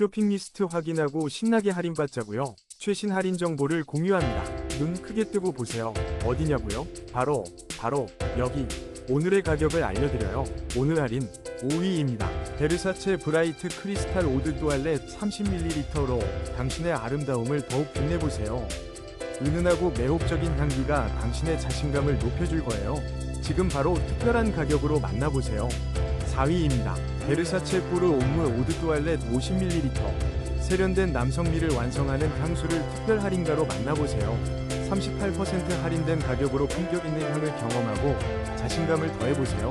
쇼핑 리스트 확인하고 신나게 할인받자고요. 최신 할인 정보를 공유합니다. 눈 크게 뜨고 보세요. 어디냐고요? 바로 바로 여기 오늘의 가격을 알려드려요. 오늘 할인 5위입니다. 베르사체 브라이트 크리스탈 오드 두알렛 30ml로 당신의 아름다움을 더욱 빛내보세요. 은은하고 매혹적인 향기가 당신의 자신감을 높여줄 거예요. 지금 바로 특별한 가격으로 만나보세요. 4위입니다. 베르사체 포르 옹무 오드 뚜알렛 50ml 세련된 남성미를 완성하는 향수를 특별 할인가로 만나보세요. 38% 할인된 가격으로 품격 있는 향을 경험하고 자신감을 더해보세요.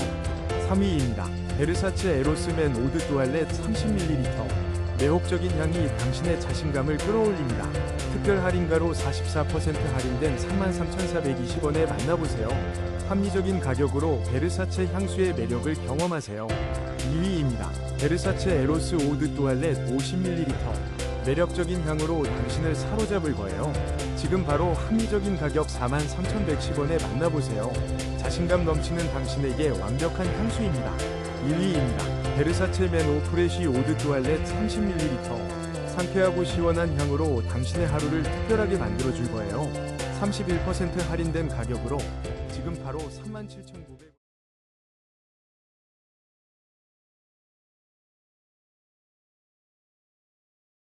3위입니다. 베르사체 에로스맨 오드 뚜알렛 30ml 매혹적인 향이 당신의 자신감을 끌어올립니다. 특별 할인가로 44% 할인된 33,420원에 만나보세요. 합리적인 가격으로 베르사체 향수의 매력을 경험하세요. 2위입니다. 베르사체 에로스 오드 또알렛 50ml 매력적인 향으로 당신을 사로잡을 거예요. 지금 바로 합리적인 가격 43,110원에 만나보세요. 자신감 넘치는 당신에게 완벽한 향수입니다. 1위입니다. 베르사체 메노 프레시 오드 뚜알렛 30ml 상쾌하고 시원한 향으로 당신의 하루를 특별하게 만들어줄 거예요. 31% 할인된 가격으로 지금 바로 37,900...